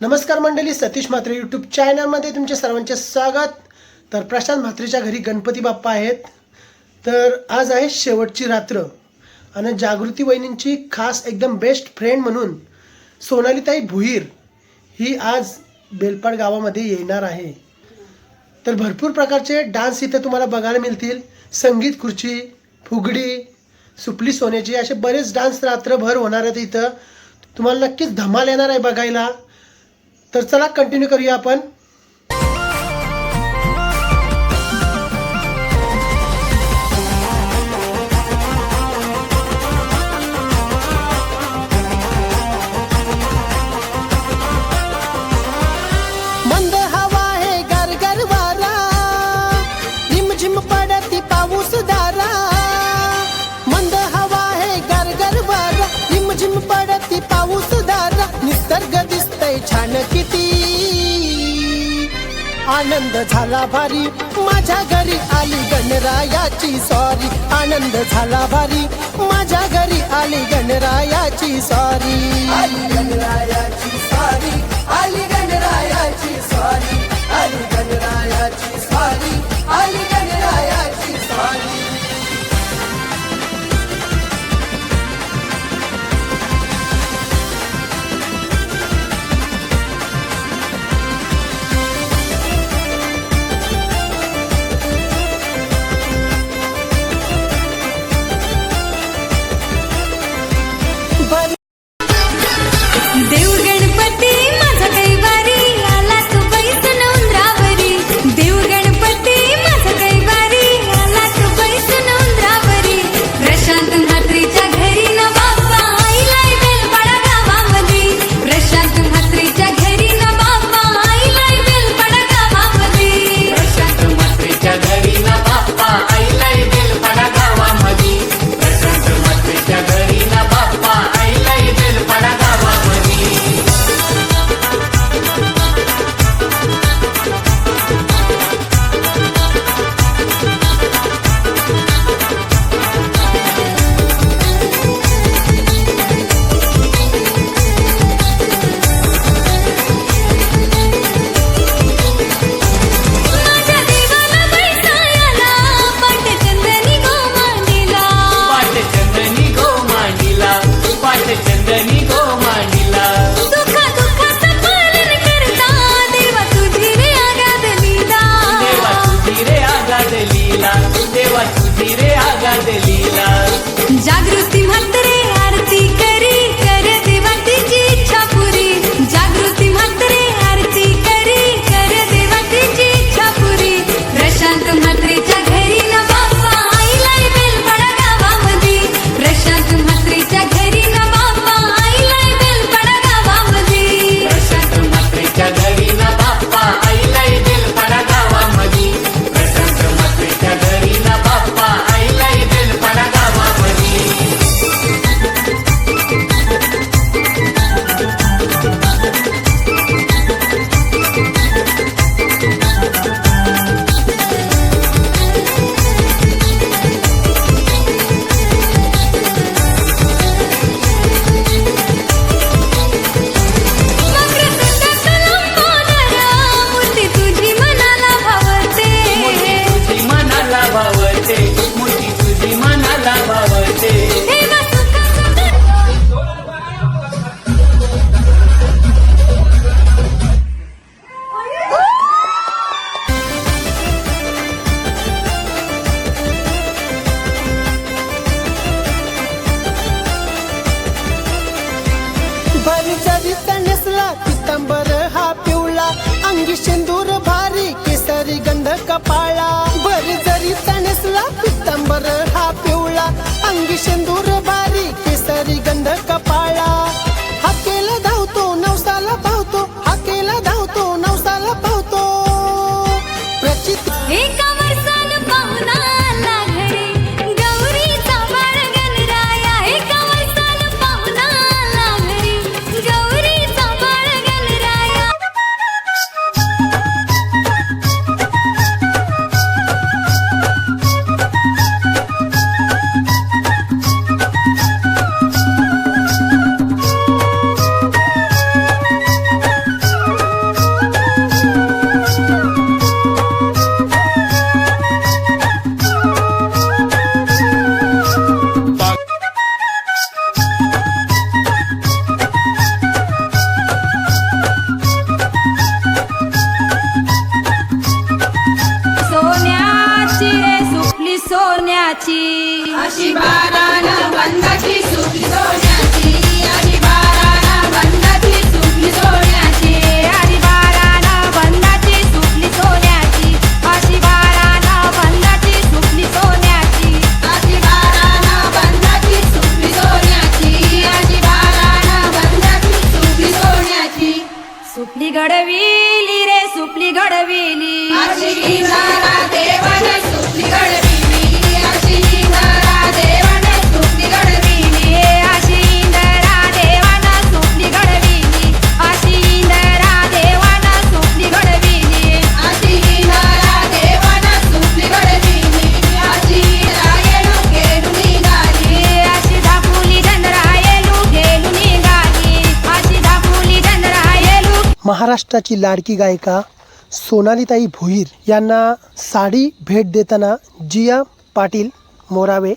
नमस्कार मंडळी सतीश म्हात्रे यूट्यूब चॅनलमध्ये तुमच्या सर्वांचे स्वागत. तर प्रशांत म्हात्रेच्या घरी गणपती बाप्पा आहेत. तर आज आहे शेवटची रात्र आणि जागृती वहिनींची खास एकदम बेस्ट फ्रेंड म्हणून सोनालीताई भुईर ही आज बेलपाड गावामध्ये येणार आहे. तर भरपूर प्रकारचे डान्स इथे तुम्हाला बघायला मिळतील. संगीत खुर्ची फुगडी सुपली सोन्याची असे बरेच डान्स रात्रभर होणार आहेत इथं. तुम्हाला नक्कीच धमाल येणार आहे बघायला. तर चला कंटिन्यू करूया आपण. आनंद झाला भारी. माझ्या घरी आली गणरायाची सॉरी. आनंद झाला भारी. माझ्या घरी आली गणरायाची सॉरी. आली गणरायाची सॉरी. आली गणराया पिवळा पाळा. बर जरी तणसला पितांबर हा पिवळा. अंगी शेंदूर सोन्याची. अशी बारा बंदाची सुखी सोन्या. महाराष्ट्राची लाडकी गायिका सोनालीताई भोईर यांना साडी भेट देताना जिया पाटील मोरावे.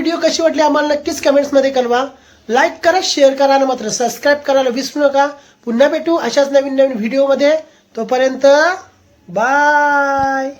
व्हिडिओ कशी वाटली आम्हाला नक्कीच कमेंट्समध्ये कळवा. लाईक करा शेअर करा आणि मात्र सबस्क्राईब करायला विसरू नका. पुन्हा भेटू अशाच नवीन नवीन व्हिडिओमध्ये तोपर्यंत बाय